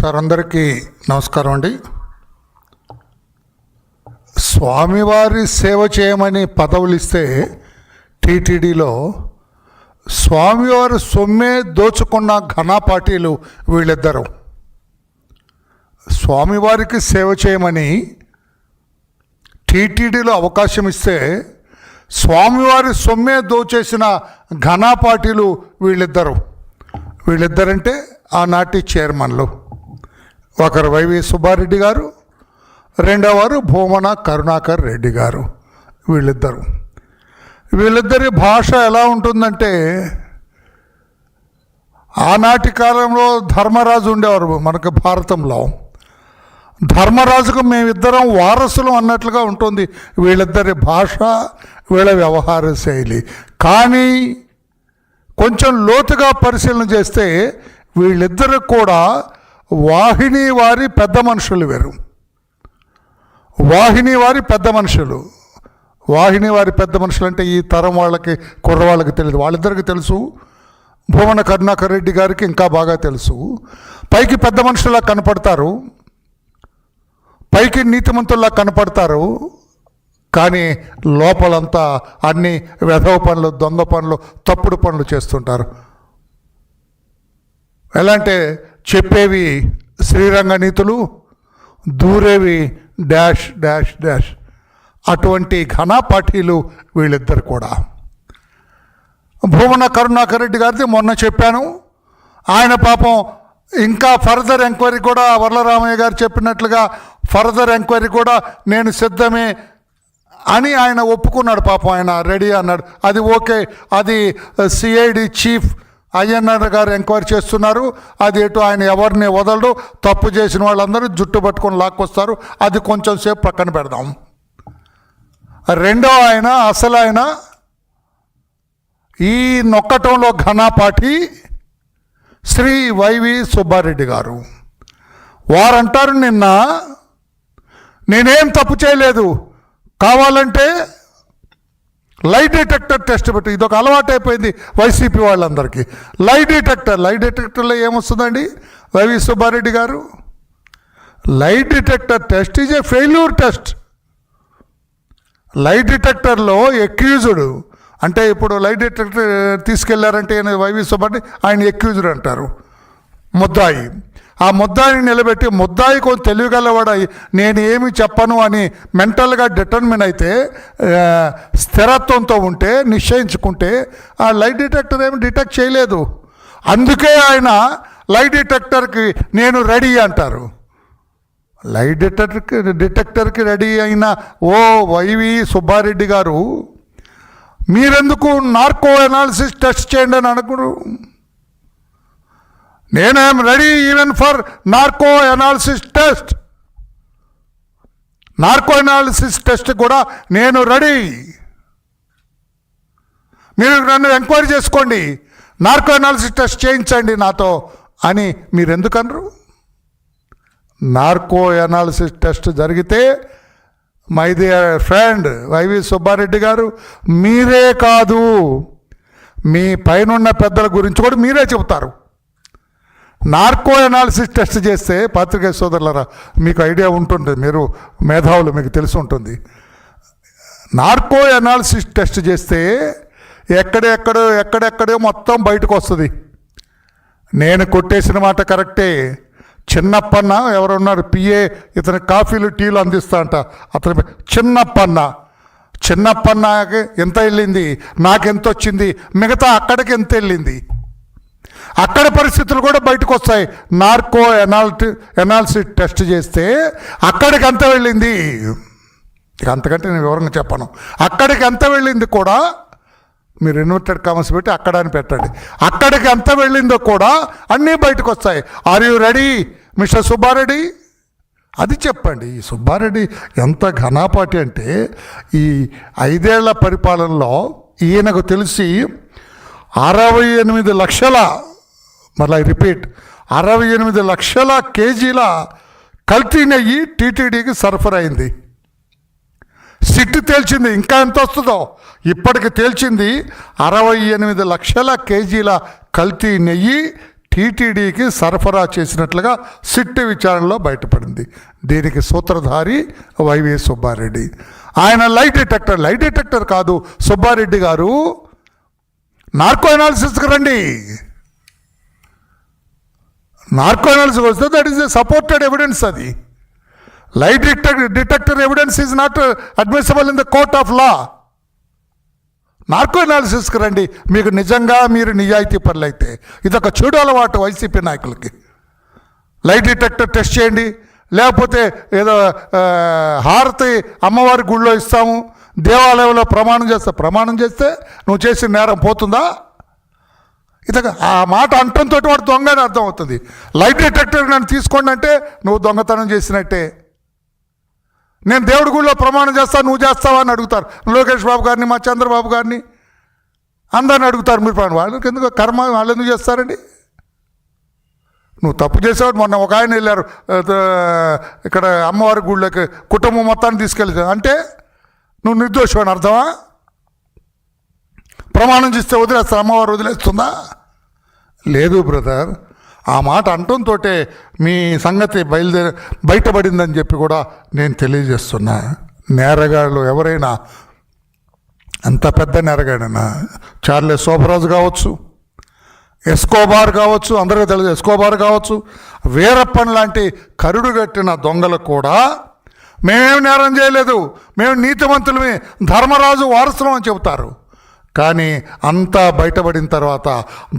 Sir అందరికీ నమస్కారం అండి. స్వామివారి సేవ చేయమని పదవులు ఇస్తే టీటీడీలో స్వామివారి సొమ్మే దోచుకున్న ఘన పార్టీలు వీళ్ళిద్దరు. స్వామివారికి సేవ చేయమని టీటీడీలో అవకాశం ఇస్తే స్వామివారి సొమ్మే దోచేసిన ఘనా పార్టీలు వీళ్ళిద్దరు. వీళ్ళిద్దరంటే ఆనాటి చైర్మన్లు. ఒకరు వైవి సుబ్బారెడ్డి గారు రెండవవారు భూమన కరుణాకర్ రెడ్డి గారు వీళ్ళిద్దరు. వీళ్ళిద్దరి భాష ఎలా ఉంటుందంటే ఆనాటి కాలంలో ధర్మరాజు ఉండేవారు మనకు భారతంలో. ధర్మరాజుకు మేమిద్దరం వారసులు అన్నట్లుగా ఉంటుంది వీళ్ళిద్దరి భాష వీళ్ళ వ్యవహార శైలి. కానీ కొంచెం లోతుగా పరిశీలన చేస్తే వీళ్ళిద్దరు కూడా వాహిని వారి పెద్ద మనుషులు వేరు. వాహిని వారి పెద్ద మనుషులు. వాహిని వారి పెద్ద మనుషులు అంటే ఈ తరం వాళ్ళకి కుర్రవాళ్ళకి తెలియదు వాళ్ళిద్దరికి తెలుసు. భువన కరుణాకర్ రెడ్డి గారికి ఇంకా బాగా తెలుసు. పైకి పెద్ద మనుషులా కనపడతారు. పైకి నీతిమంతుల్లా కనపడతారు. కానీ లోపలంతా అన్ని వెధవ పనులు దొంగ పనులు తప్పుడు పనులు చేస్తుంటారు. ఎలా అంటే చెప్పేవి శ్రీరంగ నీతులు దూరేవి డాష్ డాష్ డాష్. అటువంటి ఘన పార్టీలు వీళ్ళిద్దరు కూడా. భూమన కరుణాకర్ రెడ్డి గారిది మొన్న చెప్పాను. ఆయన పాపం ఇంకా ఫర్దర్ ఎంక్వైరీ కూడా వరలరామయ్య గారు చెప్పినట్లుగా ఫర్దర్ ఎంక్వైరీ కూడా నేను సిద్ధమే అని ఆయన ఒప్పుకున్నాడు పాపం. ఆయన రెడీ అన్నాడు. అది ఓకే. అది సిఐడి చీఫ్ అయ్యన్నర్ గారు ఎంక్వైరీ చేస్తున్నారు. అది ఎటు ఆయన ఎవరిని వదలడు. తప్పు చేసిన వాళ్ళందరూ జుట్టు పట్టుకొని లాక్కొస్తారు. అది కొంచెం సేపు పక్కన పెడదాం. రెండో ఆయన అసలు ఆయన ఈ నొక్కటంలో ఘనాపాటి శ్రీ వైవి సుబ్బారెడ్డి గారు. వారంటారు నిన్న నేనేం తప్పు చేయలేదు. కావాలంటే లైట్ డిటెక్టర్ టెస్ట్ పెట్టి ఇదొక అలవాటైపోయింది అలవాటు అయిపోయింది వైసీపీ వాళ్ళందరికీ. లైట్ డిటెక్టర్ లైట్ డిటెక్టర్లో ఏమొస్తుందండి? YV Subba Reddy garu lie detector test is a failure test lie డిటెక్టర్లో accused అంటే ఇప్పుడు లైట్ డిటెక్టర్ తీసుకెళ్ళారంటే వైవి సుబ్బారెడ్డి ఆయన ఎక్యూజుడు అంటారు. ముద్దాయి. ఆ ముద్దాయిని నిలబెట్టి ముద్దాయి కొంచెం తెలివిగలవాడై నేను ఏమి చెప్పను అని మెంటల్గా డిటర్మిన్ అయితే స్థిరత్వంతో ఉంటే నిశ్చయించుకుంటే ఆ లైట్ డిటెక్టర్ ఏమి డిటెక్ట్ చేయలేదు. అందుకే ఆయన లైట్ డిటెక్టర్కి నేను రెడీ అంటారు. లైట్ డిటెక్టర్కి డిటెక్టర్కి రెడీ అయిన ఓ వైవి సుబ్బారెడ్డి గారు మీరెందుకు నార్కో అనాలిసిస్ టెస్ట్ చేయండి అని అనుకున్నారు. నేను I'm ready even for narco analysis test? Narco analysis test కూడా నేను రెడీ. మీరు నన్ను ఎంక్వైరీ చేసుకోండి. నార్కో అనాలిసిస్ టెస్ట్ చేయించండి నాతో అని మీరు ఎందుకనరు నార్కో అనాలిసిస్ టెస్ట్ జరిగితే my dear friend YV Subba Reddy garu మీరే కాదు. మీ పైనున్న పెద్దల గురించి కూడా మీరే చెబుతారు. నార్కో అనాలిసిస్ టెస్ట్ చేస్తే పాత్రికే సోదరులరా మీకు ఐడియా ఉంటుంది మీరు మేధావులు మీకు తెలిసి ఉంటుంది. నార్కో అనాలిసిస్ టెస్ట్ చేస్తే ఎక్కడెక్కడో ఎక్కడెక్కడో మొత్తం బయటకు వస్తుంది నేను కొట్టేసిన మాట కరెక్టే. చిన్నప్పన్న ఎవరున్నారు? పిఏ ఇతని కాఫీలు టీలు అందిస్తా అంట అతని చిన్నప్పన్న. చిన్నప్పన్నకి ఎంత వెళ్ళింది? నాకెంత వచ్చింది? మిగతా అక్కడికి ఎంత వెళ్ళింది? అక్కడ పరిస్థితులు కూడా బయటకు వస్తాయి. నార్కో ఎనాలిటి ఎనాలిసిస్ టెస్ట్ చేస్తే అక్కడికి ఎంత వెళ్ళింది. ఇక అంతకంటే నేను వివరంగా చెప్పను. అక్కడికి ఎంత వెళ్ళింది కూడా మీరు ఇన్వర్టెడ్ కామర్స్ పెట్టి అక్కడ అని పెట్టండి. అక్కడికి ఎంత వెళ్ళిందో కూడా అన్నీ బయటకు వస్తాయి. Are you ready mister Subba Reddy? అది చెప్పండి. ఈ సుబ్బారెడ్డి ఎంత ఘనాపాటి అంటే ఈ ఐదేళ్ళ పరిపాలనలో ఈయనకు తెలిసి అరవై ఎనిమిది లక్షల మళ్ళీ రిపీట్ అరవై ఎనిమిది లక్షల కేజీల కల్తీ నెయ్యి టీటీడీకి సరఫరా అయింది. సిట్ తేల్చింది ఇంకా ఎంత వస్తుందో? ఇప్పటికి తేల్చింది అరవై ఎనిమిది లక్షల కేజీల కల్తీ నెయ్యి టీటీడీకి సరఫరా చేసినట్లుగా సిట్టు విచారణలో బయటపడింది. దీనికి సూత్రధారి వైవి సుబ్బారెడ్డి. ఆయన లైట్ డిటెక్టర్ లైట్ డిటెక్టర్ కాదు. సుబ్బారెడ్డి గారు నార్కో అనాలిసిస్కి రండి. నార్కో అనాలిసిస్ వస్తే దట్ ఈస్ సపోర్టెడ్ ఎవిడెన్స్ అది. Lie detector detector evidence is not admissible in the court of law narco అనాలిసిస్కి రండి. మీకు నిజంగా మీరు నిజాయితీ పనులు అయితే ఇదొక చెడు అలవాటు వైసీపీ నాయకులకి. లైట్ డిటెక్టర్ టెస్ట్ చేయండి. లేకపోతే ఏదో హారతి అమ్మవారి గుళ్ళో ఇస్తాము. దేవాలయంలో ప్రమాణం చేస్తే ప్రమాణం చేస్తే నువ్వు చేసిన నేరం పోతుందా? ఇతక ఆ మాట అంటంతో వాడు దొంగ అని అర్థం అవుతుంది లైట్ డిటెక్టర్ నన్ను తీసుకోండి అంటే నువ్వు దొంగతనం చేసినట్టే. నేను దేవుడి గుడిలో ప్రమాణం చేస్తా నువ్వు చేస్తావా అని అడుగుతారు. లోకేష్ బాబు గారిని మా చంద్రబాబు గారిని అందరిని అడుగుతారు మీరు ప్రమాణం వాళ్ళకి ఎందుకు కర్మ? వాళ్ళు ఎందుకు చేస్తారండి? నువ్వు తప్పు చేసావు. మొన్న ఒక ఆయన వెళ్ళారు. ఇక్కడ అమ్మవారి గుళ్ళకి కుటుంబం మొత్తాన్ని తీసుకెళ్ళి అంటే నువ్వు నిర్దోషం అని అర్థమా? ప్రమాణం చేస్తే వదిలేస్తా అమ్మవారు వదిలేస్తుందా? లేదు బ్రదర్. ఆ మాట అంటంతో మీ సంగతి బయలుదేరి బయటపడిందని చెప్పి కూడా నేను తెలియజేస్తున్నా. నేరగాళ్ళు ఎవరైనా అంత పెద్ద నేరగాడైనా చార్లే శోభరాజు కావచ్చు ఎస్కోబార్ కావచ్చు అందరికీ తెలుసు ఎస్కోబార్ కావచ్చు వీరప్పన్ లాంటి కరుడు కట్టిన దొంగలు కూడా మేమేం నేరం చేయలేదు. మేము నీతిమంతులమే ధర్మరాజు వారసులం అని చెబుతారు. కానీ అంతా బయటపడిన తర్వాత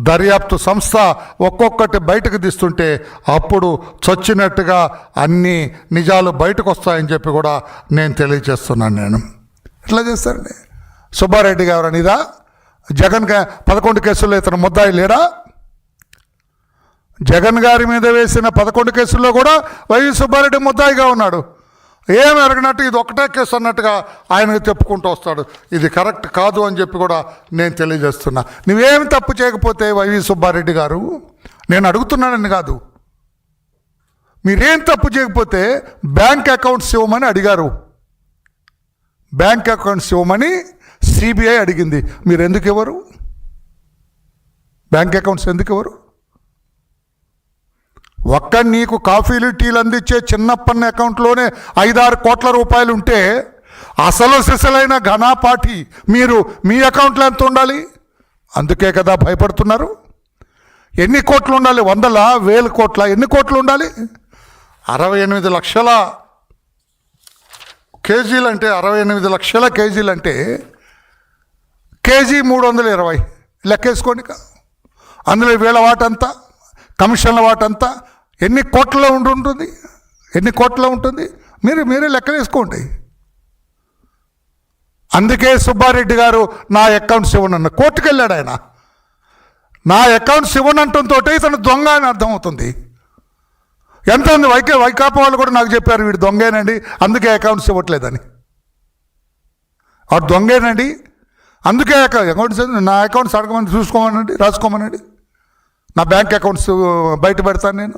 దర్యాప్తు సంస్థ ఒక్కొక్కటి బయటకు తీస్తుంటే అప్పుడు చచ్చినట్టుగా అన్ని నిజాలు బయటకు వస్తాయని చెప్పి కూడా నేను తెలియజేస్తున్నాను నేను. ఎట్లా చేస్తారండి? సుబ్బారెడ్డి గారు అనిదా జగన్ పదకొండు కేసుల్లో ఇతను ముద్దాయి లేడా? జగన్ గారి మీద వేసిన పదకొండు కేసుల్లో కూడా వైవి సుబ్బారెడ్డి ముద్దాయిగా ఉన్నాడు. ఏం ఎరగనట్టు ఇది ఒకటే కేసు అన్నట్టుగా ఆయనకు చెప్పుకుంటూ వస్తాడు. ఇది కరెక్ట్ కాదు అని చెప్పి కూడా నేను తెలియజేస్తున్నా. నువ్వేమి తప్పు చేయకపోతే వైవి సుబ్బారెడ్డి గారు? నేను అడుగుతున్నానని కాదు. మీరేం తప్పు చేయకపోతే బ్యాంక్ అకౌంట్స్ ఇవ్వమని అడిగారు. బ్యాంక్ అకౌంట్స్ ఇవ్వమని సిబిఐ అడిగింది. మీరు ఎందుకు ఇవ్వరు? బ్యాంక్ అకౌంట్స్ ఎందుకు ఇవ్వరు? ఒక్క నీకు కాఫీలు టీలు అందించే చిన్నప్పన్న అకౌంట్లోనే ఐదారు కోట్ల రూపాయలు ఉంటే అసలు సిసలైన ఘనాపాఠి మీరు మీ అకౌంట్లో ఎంత ఉండాలి? అందుకే కదా భయపడుతున్నారు. ఎన్ని కోట్లు ఉండాలి? వందల వేల కోట్ల ఎన్ని కోట్లు ఉండాలి? అరవై ఎనిమిది లక్షల కేజీలు అంటే అరవై ఎనిమిది లక్షల కేజీలు అంటే కేజీ మూడు వందల ఇరవై లెక్కేసుకోండి అందులో వీళ్ళ వాటంతా కమిషన్ల వాటంతా ఎన్ని కోట్లలో ఉంటుంది? ఎన్ని కోట్లలో ఉంటుంది? మీరు మీరే లెక్కలేసుకోండి అందుకే సుబ్బారెడ్డి గారు నా అకౌంట్స్ ఇవ్వను అన్న కోర్టుకు వెళ్ళాడు ఆయన. నా అకౌంట్స్ ఇవ్వనంటంతో ఇతను దొంగ అని అర్థమవుతుంది. ఎంత ఉంది? వైకే వైకాపా వాళ్ళు కూడా నాకు చెప్పారు వీడు దొంగేనండి అందుకే అకౌంట్స్ ఇవ్వట్లేదని వాడు దొంగేనండి అందుకే అకౌంట్స్ నా అకౌంట్స్ అడగమని చూసుకోమనండి రాసుకోమనండి. నా బ్యాంక్ అకౌంట్స్ బయట పెడతాను నేను.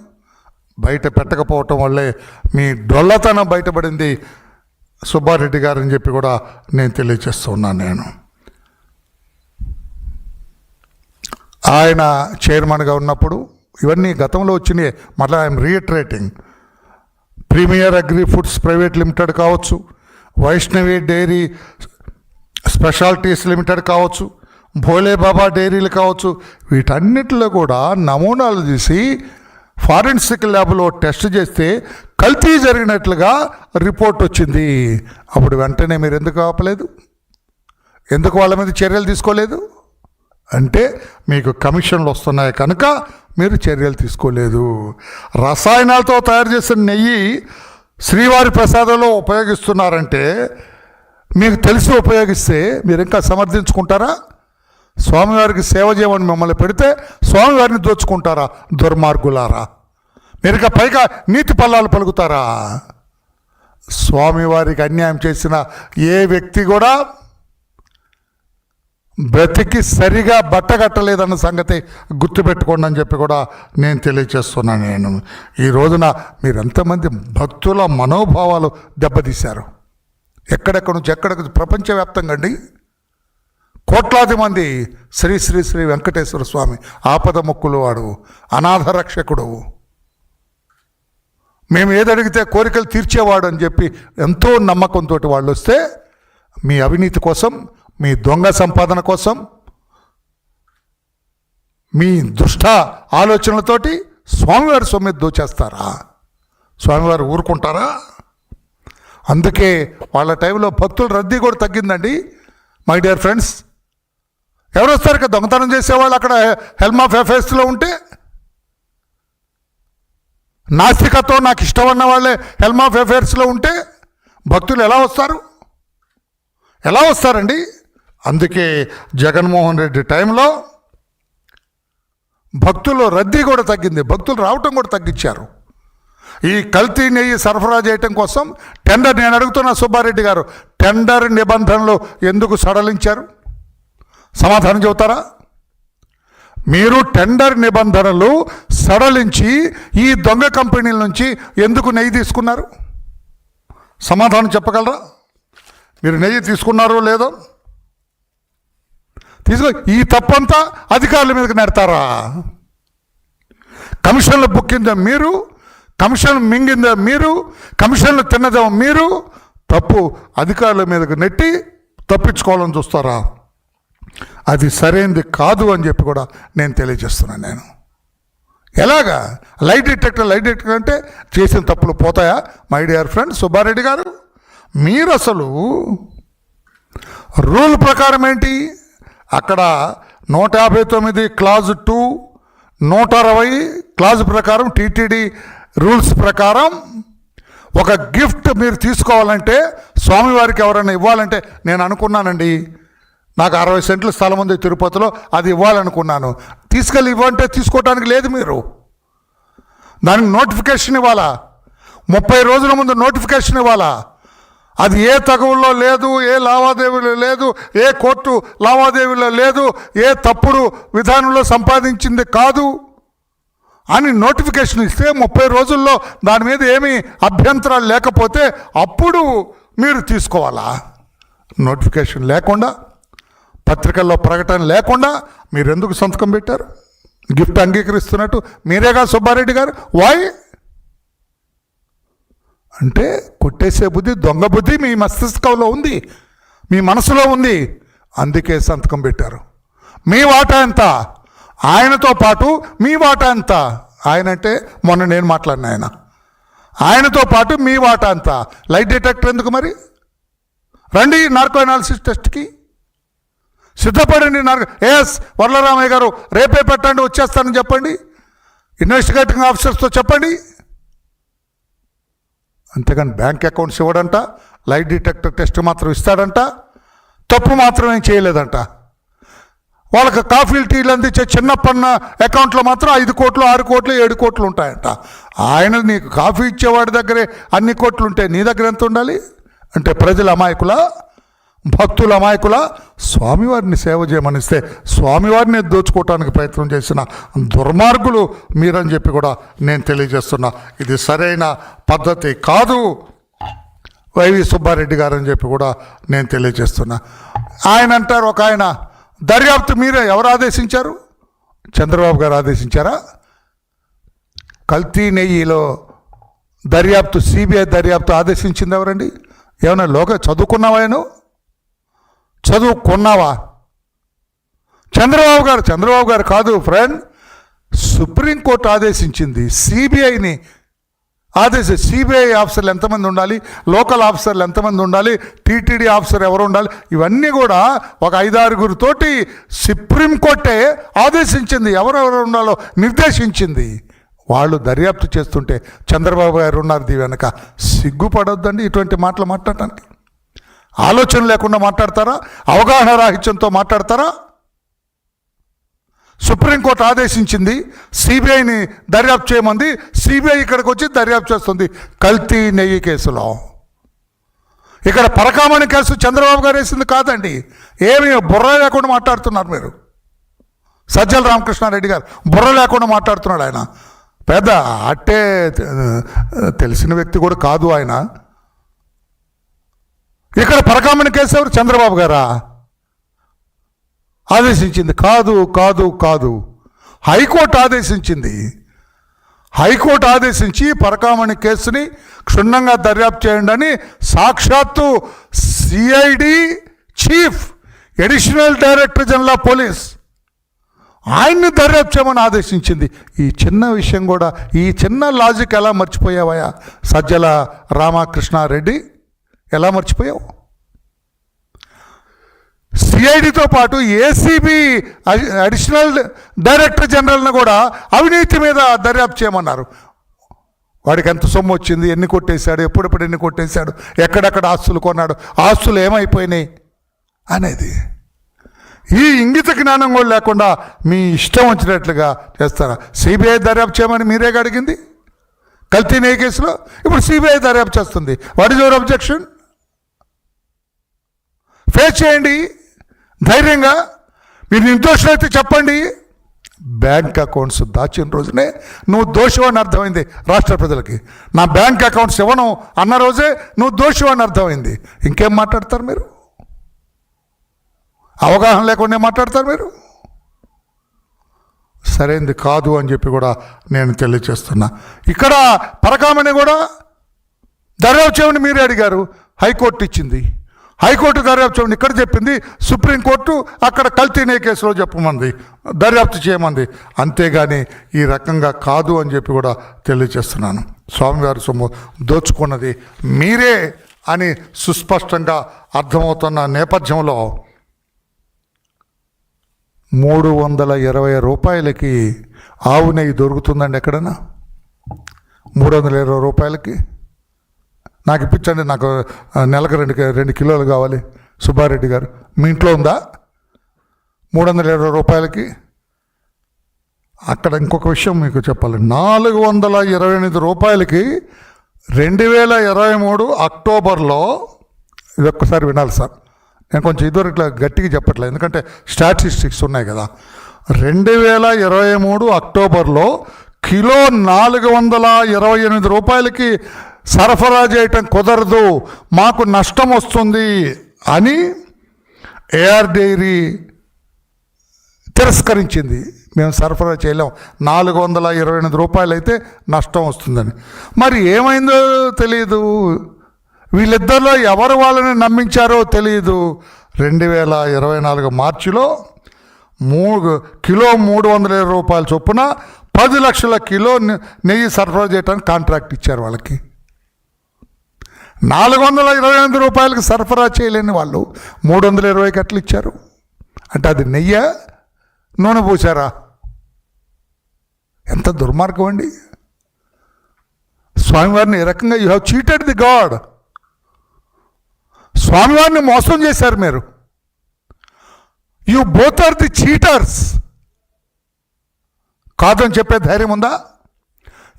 బయట పెట్టకపోవటం వల్లే మీ డొల్లతనం బయటపడింది సుబ్బారెడ్డి గారు అని చెప్పి కూడా నేను తెలియజేస్తున్నాను నేను. ఆయన చైర్మన్గా ఉన్నప్పుడు ఇవన్నీ గతంలో వచ్చినాయి మళ్ళీ I'm reiterating premier agri foods private limited కావచ్చు వైష్ణవి డైరీ స్పెషాలిటీస్ లిమిటెడ్ కావచ్చు భోలేబాబా డైరీలు కావచ్చు వీటన్నిటిలో కూడా నమూనాలు తీసి ఫారెన్సిక్ ల్యాబ్లో టెస్ట్ చేస్తే కల్తీ జరిగినట్లుగా రిపోర్ట్ వచ్చింది. అప్పుడు వెంటనే మీరు ఎందుకు ఆపలేదు? ఎందుకు వాళ్ళ మీద చర్యలు తీసుకోలేదు? అంటే మీకు కమిషన్లు వస్తున్నాయి కనుక మీరు చర్యలు తీసుకోలేదు. రసాయనాలతో తయారు చేసిన నెయ్యి శ్రీవారి ప్రసాదంలో ఉపయోగిస్తున్నారంటే మీకు తెలిసి ఉపయోగిస్తే మీరు ఇంకా సమర్థించుకుంటారా? స్వామివారికి సేవ చేయమని మిమ్మల్ని పెడితే స్వామివారిని దోచుకుంటారా? దుర్మార్గులారా. మీరు ఇక పైగా నీతి పల్లాలు పలుకుతారా? స్వామివారికి అన్యాయం చేసిన ఏ వ్యక్తి కూడా బ్రతికి సరిగా బట్టగట్టలేదన్న సంగతి గుర్తుపెట్టుకోండి అని చెప్పి కూడా నేను తెలియచేస్తున్నాను నేను. ఈ రోజున మీరు ఎంతమంది భక్తుల మనోభావాలు దెబ్బతీశారు. ఎక్కడెక్కడ నుంచి ఎక్కడికి ప్రపంచవ్యాప్తంగా అండి? కోట్లాది మంది శ్రీ శ్రీ శ్రీ వెంకటేశ్వర స్వామి ఆపద మొక్కులు వాడు అనాథ రక్షకుడు. మేము ఏదడిగితే కోరికలు తీర్చేవాడు అని చెప్పి ఎంతో నమ్మకంతో వాళ్ళు వస్తే మీ అవినీతి కోసం మీ దొంగ సంపాదన కోసం మీ దుష్ట ఆలోచనలతోటి స్వామివారి సొమ్మె దోచేస్తారా స్వామివారు ఊరుకుంటారా? అందుకే వాళ్ళ టైంలో భక్తుల రద్దీ కూడా తగ్గిందండి. మై డియర్ ఫ్రెండ్స్ ఎవరు వస్తారు ఇక దొంగతనం చేసేవాళ్ళు అక్కడ హెల్మ్ ఆఫ్ అఫేర్స్లో ఉంటే? నాస్తికత్వం నాకు ఇష్టం అన్న వాళ్ళే హెల్మ్ ఆఫ్ అఫేర్స్లో ఉంటే భక్తులు ఎలా వస్తారు? ఎలా వస్తారండి? అందుకే జగన్మోహన్ రెడ్డి టైంలో భక్తులు రద్దీ కూడా తగ్గింది. భక్తులు రావటం కూడా తగ్గించారు. ఈ కల్తీ నెయ్యి సరఫరా చేయటం కోసం టెండర్ నేను అడుగుతున్న సుబ్బారెడ్డి గారు టెండర్ నిబంధనలు ఎందుకు సడలించారు? సమాధానం చెబుతారా? మీరు టెండర్ నిబంధనలు సడలించి ఈ దొంగ కంపెనీల నుంచి ఎందుకు నెయ్యి తీసుకున్నారు? సమాధానం చెప్పగలరా? మీరు నెయ్యి తీసుకున్నారో లేదో? తీసుకో ఈ తప్పంతా అధికారుల మీదకి నెడతారా? కమిషన్లు బుక్కిందా మీరు కమిషన్ మింగిందా మీరు కమిషన్లు తిన్నదేమో మీరు తప్పు అధికారుల మీదకి నెట్టి తప్పించుకోవాలని చూస్తారా? అది సరైనది కాదు అని చెప్పి కూడా నేను తెలియజేస్తున్నాను నేను. ఎలాగా? లైట్ డిటెక్టర్ లైట్ డిటెక్టర్ అంటే చేసిన తప్పులు పోతాయా? మై డియర్ ఫ్రెండ్ సుబ్బారెడ్డి గారు మీరు అసలు రూల్ ప్రకారం ఏంటి? అక్కడ నూట యాభై తొమ్మిది క్లాజ్ టూ నూట అరవై క్లాజ్ ప్రకారం టీటీడీ రూల్స్ ప్రకారం ఒక గిఫ్ట్ మీరు తీసుకోవాలంటే స్వామివారికి ఎవరైనా ఇవ్వాలంటే నేను అనుకున్నానండి. నాకు అరవై సెంట్ల స్థలం ఉంది తిరుపతిలో అది ఇవ్వాలనుకున్నాను. తీసుకెళ్ళి ఇవ్వంటే తీసుకోవటానికి లేదు మీరు. దానికి నోటిఫికేషన్ ఇవ్వాలా? ముప్పై రోజుల ముందు నోటిఫికేషన్ ఇవ్వాలా? అది ఏ తగవుల్లో లేదు ఏ లావాదేవీలో లేదు ఏ కోర్టు లావాదేవీలో లేదు ఏ తప్పుడు విధానంలో సంపాదించింది కాదు అని నోటిఫికేషన్ ఇస్తే ముప్పై రోజుల్లో దాని మీద ఏమీ అభ్యంతరాలు లేకపోతే అప్పుడు మీరు తీసుకోవాలా? నోటిఫికేషన్ లేకుండా పత్రికల్లో ప్రకటన లేకుండా మీరు ఎందుకు సంతకం పెట్టారు? గిఫ్ట్ అంగీకరిస్తున్నట్టు మీరేగా సుబ్బారెడ్డి గారు? వాయ్ అంటే కొట్టేసే బుద్ధి దొంగ బుద్ధి మీ మస్తిష్కంలో ఉంది మీ మనసులో ఉంది. అందుకే సంతకం పెట్టారు. మీ వాటా ఎంత? ఆయనతో పాటు మీ వాటా ఎంత? ఆయన అంటే మొన్న నేను మాట్లాడిన ఆయన. ఆయనతో పాటు మీ వాటా అంత లైట్ డిటెక్టర్ ఎందుకు మరి? రండి నార్కో అనాలిసిస్ టెస్ట్కి సిద్ధపడండి నాకు ఎస్ వరలరామయ్య గారు రేపే పెట్టండి వచ్చేస్తానని చెప్పండి. ఇన్వెస్టిగేటింగ్ ఆఫీసర్స్తో చెప్పండి. అంతేగాని బ్యాంక్ అకౌంట్స్ ఇవ్వడంట లైట్ డిటెక్టర్ టెస్ట్ మాత్రం ఇస్తాడంట తప్పు మాత్రం ఏం చేయలేదంట. వాళ్ళకి కాఫీలు టీలు అందించే చిన్నప్పన్న అకౌంట్లో మాత్రం ఐదు కోట్లు ఆరు కోట్లు ఏడు కోట్లు ఉంటాయంట. ఆయన నీకు కాఫీ ఇచ్చేవాడి దగ్గరే అన్ని కోట్లు ఉంటాయి నీ దగ్గర ఎంత ఉండాలి? అంటే ప్రజల అమాయకుల? భక్తుల అమాయకుల స్వామివారిని సేవ చేయమనిస్తే స్వామివారిని దోచుకోవటానికి ప్రయత్నం చేసిన దుర్మార్గులు మీరని చెప్పి కూడా నేను తెలియజేస్తున్నా. ఇది సరైన పద్ధతి కాదు. వైవి సుబ్బారెడ్డి గారు అని చెప్పి కూడా నేను తెలియజేస్తున్నా. ఆయన అంటారు ఒక ఆయన దర్యాప్తు మీరే ఎవరు ఆదేశించారు? చంద్రబాబు గారు ఆదేశించారా? కల్తీ నెయ్యిలో దర్యాప్తు సిబిఐ దర్యాప్తు ఆదేశించింది ఎవరండి? ఏమైనా లోక చదువుకున్నావా నువ్వు? చదువుకున్నావా? చంద్రబాబు గారు చంద్రబాబు గారు కాదు ఫ్రెండ్ సుప్రీంకోర్టు ఆదేశించింది. సిబిఐని ఆదేశ సిబిఐ ఆఫీసర్లు ఎంతమంది ఉండాలి? లోకల్ ఆఫీసర్లు ఎంతమంది ఉండాలి? టీటీడీ ఆఫీసర్ ఎవరు ఉండాలి? ఇవన్నీ కూడా ఒక ఐదారుగురితోటి సుప్రీంకోర్టే ఆదేశించింది. ఎవరెవరు ఉండాలో నిర్దేశించింది. వాళ్ళు దర్యాప్తు చేస్తుంటే చంద్రబాబు గారు ఉన్నారు దీ వెనక. సిగ్గుపడొద్దండి ఇటువంటి మాటలు మాట్లాడటానికి. ఆలోచన లేకుండా మాట్లాడతారా? అవగాహన రాహిత్యంతో మాట్లాడతారా? సుప్రీంకోర్టు ఆదేశించింది సిబిఐని దర్యాప్తు చేయమంది సిబిఐ ఇక్కడికి వచ్చి దర్యాప్తు చేస్తుంది. కల్తీ నెయ్యి కేసులో. ఇక్కడ పరకామణి కేసు చంద్రబాబు గారు వేసింది కాదండి. ఏమి బుర్ర లేకుండా మాట్లాడుతున్నారు మీరు. సజ్జల రామకృష్ణారెడ్డి గారు బుర్ర లేకుండా మాట్లాడుతున్నాడు ఆయన. పెద్ద అట్టే తెలిసిన వ్యక్తి కూడా కాదు ఆయన. ఇక్కడ పరకామణి కేసు చంద్రబాబు గారా? ఆదేశించింది కాదు కాదు కాదు. హైకోర్టు ఆదేశించింది. హైకోర్టు ఆదేశించి పరకామణి కేసుని క్షుణ్ణంగా దర్యాప్తు చేయండి అని సాక్షాత్తు CID chief additional director general of police ఆయన్ని దర్యాప్తు చేయమని ఆదేశించింది. ఈ చిన్న విషయం కూడా ఈ చిన్న లాజిక్ ఎలా మర్చిపోయావయా సజ్జల రామకృష్ణారెడ్డి ఎలా మర్చిపోయావు? సిఐడితో పాటు ఏసీబీ అడిషనల్ డైరెక్టర్ జనరల్ని కూడా అవినీతి మీద దర్యాప్తు చేయమన్నారు. వాడికి ఎంత సొమ్ము వచ్చింది ఎన్ని కొట్టేశాడు ఎప్పుడెప్పుడు ఎన్ని కొట్టేశాడు ఎక్కడెక్కడ ఆస్తులు కొన్నాడు ఆస్తులు ఏమైపోయినాయి అనేది. ఈ ఇంగిత జ్ఞానం కూడా లేకుండా మీ ఇష్టం వచ్చినట్లుగా చేస్తారా? సిబిఐ దర్యాప్తు చేయమని మీరే అడిగింది? కల్తీ నే కేసులో? ఇప్పుడు సిబిఐ దర్యాప్తు చేస్తుంది. What is your objection face చేయండి. ధైర్యంగా. మీరు నిర్దోషులైతే చెప్పండి. బ్యాంక్ అకౌంట్స్ దాచిన రోజునే నువ్వు దోషం అని అర్థమైంది రాష్ట్ర ప్రజలకి. నా బ్యాంక్ అకౌంట్స్ ఇవ్వను అన్న రోజే నువ్వు దోషం అని అర్థమైంది. ఇంకేం మాట్లాడతారు మీరు? అవగాహన లేకుండా మాట్లాడతారు మీరు? సరైనది కాదు అని చెప్పి కూడా నేను తెలియచేస్తున్నా ఇక్కడ పరకామని కూడా దర్యాప్తు చేయమని మీరే అడిగారు. హైకోర్టు ఇచ్చింది. హైకోర్టు దర్యాప్తు చేయమని ఇక్కడ చెప్పింది సుప్రీంకోర్టు అక్కడ కల్తీనే కేసులో చెప్పమంది. దర్యాప్తు చేయమంది. అంతేగాని ఈ రకంగా కాదు అని చెప్పి కూడా తెలియజేస్తున్నాను. స్వామివారి సొమ్ము దోచుకున్నది మీరే అని సుస్పష్టంగా అర్థమవుతున్న నేపథ్యంలో మూడు వందల ఇరవై రూపాయలకి ఆవు నెయ్యి దొరుకుతుందండి ఎక్కడన్నా? మూడు వందల ఇరవై రూపాయలకి? నాకు ఇప్పించండి నాకు నెలకు రెండు రెండు కిలోలు కావాలి. సుబ్బారెడ్డి గారు మీ ఇంట్లో ఉందా? మూడు వందల ఇరవై రూపాయలకి. అక్కడ ఇంకొక విషయం మీకు చెప్పాలి. నాలుగు వందల ఇరవై ఎనిమిది రూపాయలకి రెండు వేల ఇరవై మూడు అక్టోబర్లో ఇది ఒక్కసారి వినాలి సార్. నేను కొంచెం ఇదివరకు ఇట్లా గట్టిగా చెప్పట్లేదు ఎందుకంటే స్టాటిస్టిక్స్ ఉన్నాయి కదా. రెండు వేల ఇరవై మూడు అక్టోబర్లో కిలో నాలుగు వందల ఇరవై ఎనిమిది రూపాయలకి సరఫరా చేయటం కుదరదు మాకు నష్టం వస్తుంది అని ఏఆర్ డైరీ తిరస్కరించింది. మేము సరఫరా చేయలేం. నాలుగు వందల ఇరవై ఎనిమిది రూపాయలు అయితే నష్టం వస్తుందని. మరి ఏమైందో తెలియదు వీళ్ళిద్దరిలో ఎవరు వాళ్ళని నమ్మించారో తెలియదు రెండు వేల ఇరవై నాలుగు మార్చిలో మూడు కిలో మూడు వందల ఇరవై రూపాయల చొప్పున పది లక్షల కిలో నెయ్యి సరఫరా చేయడానికి కాంట్రాక్ట్ ఇచ్చారు వాళ్ళకి. నాలుగు వందల ఇరవై ఎనిమిది రూపాయలకు సరఫరా చేయలేని వాళ్ళు మూడు వందల ఇరవై కట్లు ఇచ్చారు. అంటే అది నెయ్య? నూనె పోసారా? ఎంత దుర్మార్గం అండి. స్వామివారిని ఈ రకంగా you have cheated the god. స్వామివారిని మోసం చేశారు మీరు. You both are the cheaters. కాదని చెప్పే ధైర్యం ఉందా?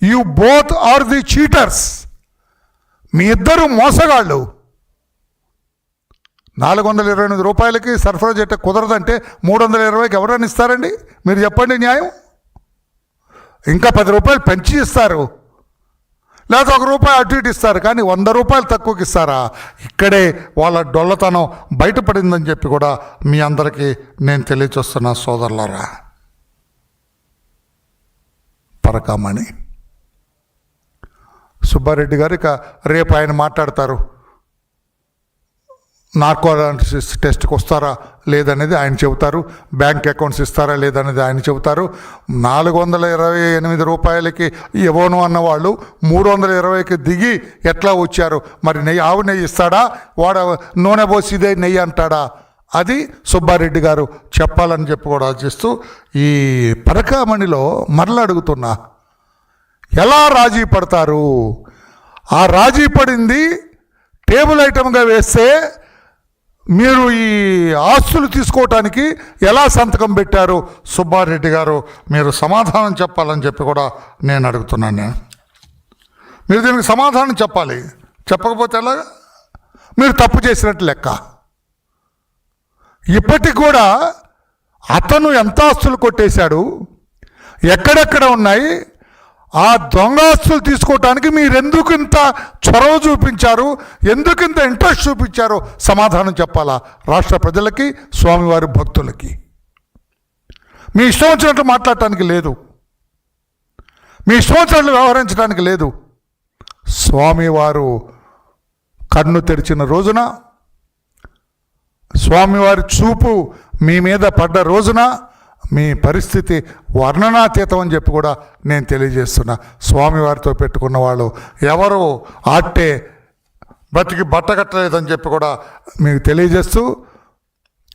You both are the cheaters. మీ ఇద్దరు మోసగాళ్ళు. నాలుగు వందల ఇరవై ఎనిమిది రూపాయలకి సరఫరా చేయటం కుదరదంటే మూడు వందల ఇరవైకి ఎవరైనా ఇస్తారండి? మీరు చెప్పండి న్యాయం. ఇంకా పది రూపాయలు పెంచి ఇస్తారు. లేదా ఒక రూపాయి అటు ఇటు ఇస్తారు. కానీ వంద రూపాయలు తక్కువకి ఇస్తారా? ఇక్కడే వాళ్ళ డొల్లతనం బయటపడిందని చెప్పి కూడా మీ అందరికీ నేను తెలియచేస్తున్నా సోదరులరా. పరకామణి. సుబ్బారెడ్డి గారు ఇక రేపు ఆయన మాట్లాడతారు. నార్కో టెస్ట్కి వస్తారా లేదనేది ఆయన చెబుతారు. బ్యాంక్ అకౌంట్స్ ఇస్తారా లేదనేది ఆయన చెబుతారు. నాలుగు వందల ఇరవై ఎనిమిది రూపాయలకి ఇవ్వను అన్న వాళ్ళు మూడు వందల ఇరవైకి దిగి ఎట్లా వచ్చారు? మరి నెయ్యి ఆవు నెయ్యి ఇస్తాడా? వాడ నూనె పోసి ఇదే నెయ్యి అంటాడా? అది సుబ్బారెడ్డి గారు చెప్పాలని చెప్పి కూడా ఆలోచిస్తూ ఈ పరకామణిలో మరల అడుగుతున్నా ఎలా రాజీ పడతారు? ఆ రాజీ పడింది టేబుల్ ఐటమ్గా వేస్తే మీరు ఈ ఆస్తులు తీసుకోవటానికి ఎలా సంతకం పెట్టారు? సుబ్బారెడ్డి గారు మీరు సమాధానం చెప్పాలని చెప్పి కూడా నేను అడుగుతున్నాను. నేను మీరు దీనికి సమాధానం చెప్పాలి. చెప్పకపోతే ఎలా? మీరు తప్పు చేసినట్టు లెక్క. ఇప్పటికి కూడా అతను ఎంత ఆస్తులు కొట్టేశాడు? ఎక్కడెక్కడ ఉన్నాయి? ఆ దొంగాస్తులు తీసుకోవటానికి మీరెందుకు ఇంత చొరవ చూపించారు? ఎందుకు ఇంత ఇంట్రెస్ట్ చూపించారో? సమాధానం చెప్పాలా? రాష్ట్ర ప్రజలకి స్వామివారి భక్తులకి. మీ ఇష్టం వచ్చినట్లు మాట్లాడటానికి లేదు. మీ ఇష్టం వచ్చినట్లు వ్యవహరించడానికి లేదు. స్వామివారు కన్ను తెరిచిన రోజున స్వామివారి చూపు మీ మీద పడ్డ రోజున మీ పరిస్థితి వర్ణనాతీతం అని చెప్పి కూడా నేను తెలియజేస్తున్నా. స్వామివారితో పెట్టుకున్న వాళ్ళు ఎవరు ఆట్టే బతికి బట్టగట్టలేదని చెప్పి కూడా మీకు తెలియజేస్తూ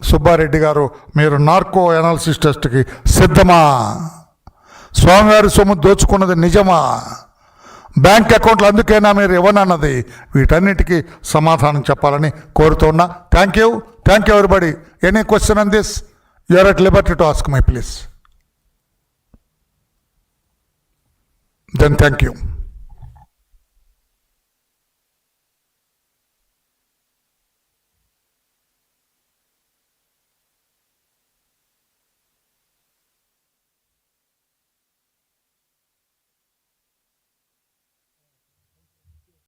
సుబ్బారెడ్డి గారు మీరు నార్కో ఎనాలిసిస్ టెస్ట్కి సిద్ధమా? స్వామివారి సొమ్ము దోచుకున్నది నిజమా? బ్యాంక్ అకౌంట్లు అందుకైనా మీరు ఇవ్వనన్నది? వీటన్నిటికీ సమాధానం చెప్పాలని కోరుతున్నా thank you. Thank you everybody. Any question on this You are at liberty to ask my place. Then thank you.